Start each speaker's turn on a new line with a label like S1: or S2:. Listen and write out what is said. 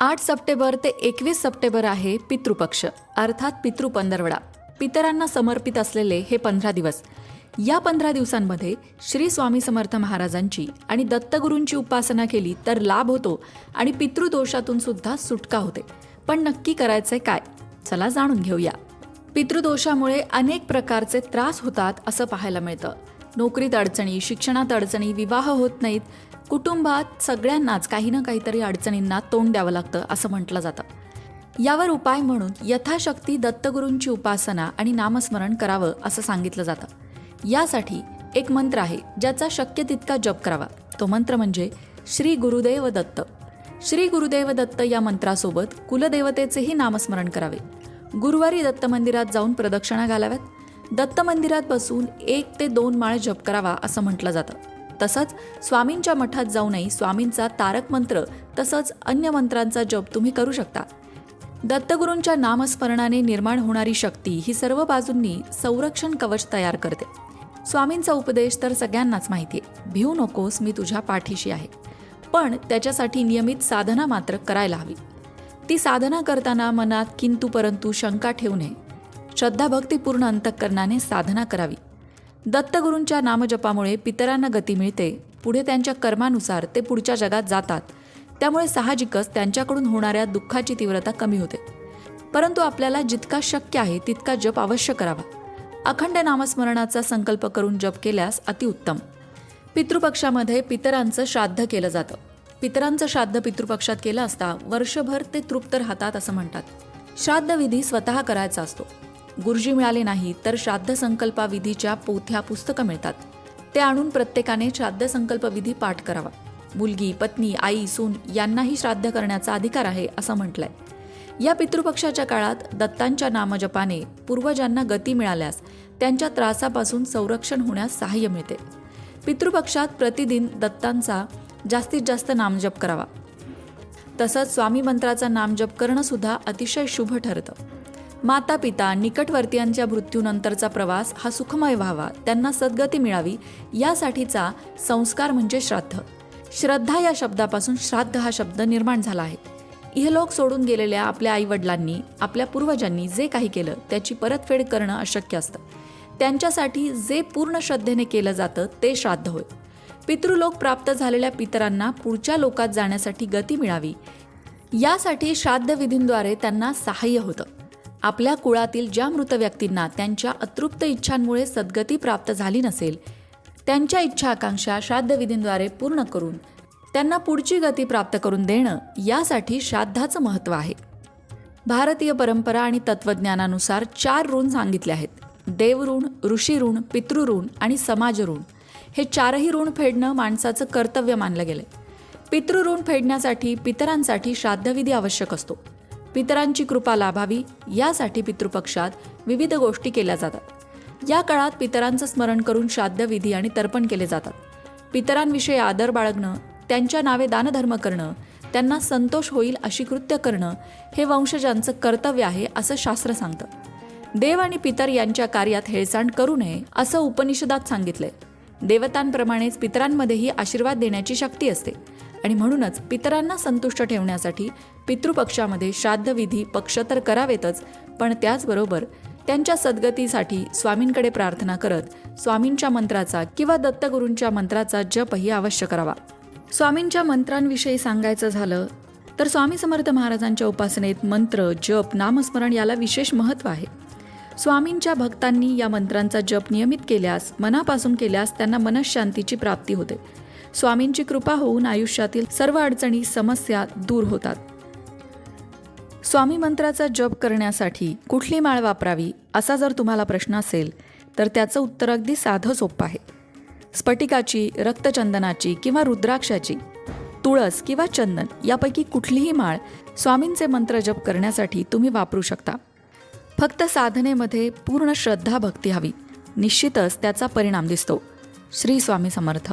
S1: आठ सप्टेंबर ते एकवीस सप्टेंबर आहे पितृपक्ष अर्थात पितृ पंधरवडा. पितरांना समर्पित असलेले हे पंधरा दिवस. या पंधरा दिवसांमध्ये श्री स्वामी समर्थ महाराजांची आणि दत्तगुरूंची उपासना केली तर लाभ होतो आणि पितृदोषातून सुद्धा सुटका होते. पण नक्की करायचंय काय? चला जाणून घेऊया. पितृदोषामुळे अनेक प्रकारचे त्रास होतात असं पाहायला मिळतं. नोकरीत अडचणी शिक्षणात अडचणी विवाह होत नाहीत. कुटुंबात सगळ्यांनाच काही ना काहीतरी अडचणींना तोंड द्यावं लागतं असं म्हटलं जातं. यावर उपाय म्हणून यथाशक्ती दत्तगुरूंची उपासना आणि नामस्मरण करावं असं सांगितलं जातं. यासाठी एक मंत्र आहे ज्याचा शक्य तितका जप करावा. तो मंत्र म्हणजे श्री गुरुदेव दत्त. श्री गुरुदेव दत्त या मंत्रासोबत कुलदेवतेचेही नामस्मरण करावे. गुरुवारी दत्त मंदिरात जाऊन प्रदक्षिणा घालाव्यात. दत्त मंदिरात बसून एक ते दोन माळ जप करावा असं म्हटलं जातं. तसंच स्वामींच्या मठात जाऊनही स्वामींचा तारक मंत्र तसंच अन्य मंत्रांचा जप तुम्ही करू शकता. दत्तगुरूंच्या नामस्मरणाने निर्माण होणारी शक्ती ही सर्व बाजूंनी संरक्षण कवच तयार करते. स्वामींचा उपदेश तर सगळ्यांनाच माहिती आहे भिवू नकोस मी तुझ्या पाठीशी आहे. पण त्याच्यासाठी नियमित साधना मात्र करायला हवी. ती साधना करताना मनात किंतु परंतु शंका ठेवू नये. श्रद्धाभक्तीपूर्ण अंतःकरणाने साधना करावी. दत्तगुरूंच्या नामजपामुळे पितरांना गती मिळते. पुढे त्यांच्या कर्मानुसार ते पुढच्या जगात जातात. त्यामुळे साहजिकच त्यांच्याकडून होणाऱ्या दुःखाची तीव्रता कमी होते. परंतु आपल्याला जितका शक्य आहे तितका जप अवश्य करावा. अखंड नामस्मरणाचा संकल्प करून जप केल्यास अतिउत्तम पितृपक्षामध्ये पितरांचं श्राद्ध केलं जातं. पितरांचं श्राद्ध पितृपक्षात केलं असता वर्षभर ते तृप्त राहतात असं म्हणतात. श्राद्धविधी स्वतः करायचा असतो. गुरुजी मिळाले नाही तर श्राद्ध संकल्पाविधीच्या पोथ्या पुस्तकं मिळतात. ते आणून प्रत्येकाने श्राद्ध संकल्पविधी पाठ करावा. मुलगी पत्नी आई सून यांनाही श्राद्ध करण्याचा अधिकार आहे असं म्हटलंय. या पितृपक्षाच्या काळात दत्तांच्या नामजपाने पूर्वजांना गती मिळाल्यास त्यांच्या त्रासापासून संरक्षण होण्यास सहाय्य मिळते. पितृपक्षात प्रतिदिन दत्तांचा जास्तीत जास्त नामजप करावा. तसंच स्वामी मंत्राचा नामजप करणं सुद्धा अतिशय शुभ ठरतं. माता पिता निकटवर्तीयांच्या मृत्यूनंतरचा प्रवास हा सुखमय व्हावा त्यांना सद्गती मिळावी यासाठीचा संस्कार म्हणजे श्राद्ध. श्रद्धा या शब्दापासून श्राद्ध हा शब्द निर्माण झाला आहे. इहलोक सोडून गेलेल्या आपल्या आईवडिलांनी आपल्या पूर्वजांनी जे काही केलं त्याची परतफेड करणं अशक्य असतं. त्यांच्यासाठी जे पूर्ण श्रद्धेने केलं जातं ते श्राद्ध होय. पितृलोक प्राप्त झालेल्या पितरांना पुढच्या लोकात जाण्यासाठी गती मिळावी. यासाठी श्राद्ध विधींद्वारे त्यांना सहाय्य होतं. आपल्या कुळातील ज्या मृत व्यक्तींना त्यांच्या अतृप्त इच्छांमुळे सद्गती प्राप्त झाली नसेल त्यांच्या इच्छा आकांक्षा श्राद्धविधींद्वारे पूर्ण करून त्यांना पुढची गती प्राप्त करून देणं यासाठी श्राद्धाचं महत्त्व आहे. भारतीय परंपरा आणि तत्त्वज्ञानानुसार चार ऋण सांगितले आहेत. देवऋण ऋषी ऋण पितृऋण आणि समाज ऋण हे चारही ऋण फेडणं माणसाचं कर्तव्य मानलं गेलंय. पितृऋण फेडण्यासाठी पितरांसाठी श्राद्धविधी आवश्यक असतो. पितरांची कृपा लाभावी यासाठी पितृपक्षात विविध गोष्टी केल्या जातात. या काळात पितरांचं स्मरण करून श्राद्धविधी आणि तर्पण केले जातात. पितरांविषयी आदर बाळगणं त्यांच्या नावे दानधर्म करणं त्यांना संतोष होईल अशी कृत्य करणं हे वंशजांचं कर्तव्य आहे असं शास्त्र सांगतं. देव आणि पितर यांच्या कार्यात हेळसांड करू नये असं उपनिषदात सांगितलंय. देवतांप्रमाणेच पितरांमध्येही आशीर्वाद देण्याची शक्ती असते. आणि म्हणूनच पितरांना संतुष्ट ठेवण्यासाठी पितृपक्षामध्ये श्राद्धविधी पक्ष तर करावेतच पण त्याचबरोबर त्यांच्या सद्गतीसाठी स्वामींकडे प्रार्थना करत स्वामींच्या मंत्राचा किंवा दत्तगुरूंच्या मंत्राचा जपही अवश्य करावा. स्वामींच्या मंत्रांविषयी सांगायचं झालं तर स्वामी समर्थ महाराजांच्या उपासनेत मंत्र जप नामस्मरण याला विशेष महत्त्व आहे. स्वामींच्या भक्तांनी या मंत्रांचा जप नियमित केल्यास मनापासून केल्यास त्यांना मनशांतीची प्राप्ती होते. स्वामींची कृपा होऊन आयुष्यातील सर्व अडचणी समस्या दूर होतात. स्वामी मंत्राचा जप करण्यासाठी कुठली माळ वापरावी असा जर तुम्हाला प्रश्न असेल तर त्याचं उत्तर अगदी साधं सोपं आहे. स्फटिकाची रक्तचंदनाची किंवा रुद्राक्षाची तुळस किंवा चंदन यापैकी कुठलीही माळ स्वामींचे मंत्र जप करण्यासाठी तुम्ही वापरू शकता. फक्त साधनेमध्ये पूर्ण श्रद्धा भक्ती हवी. निश्चितच त्याचा परिणाम दिसतो. श्री स्वामी समर्थ.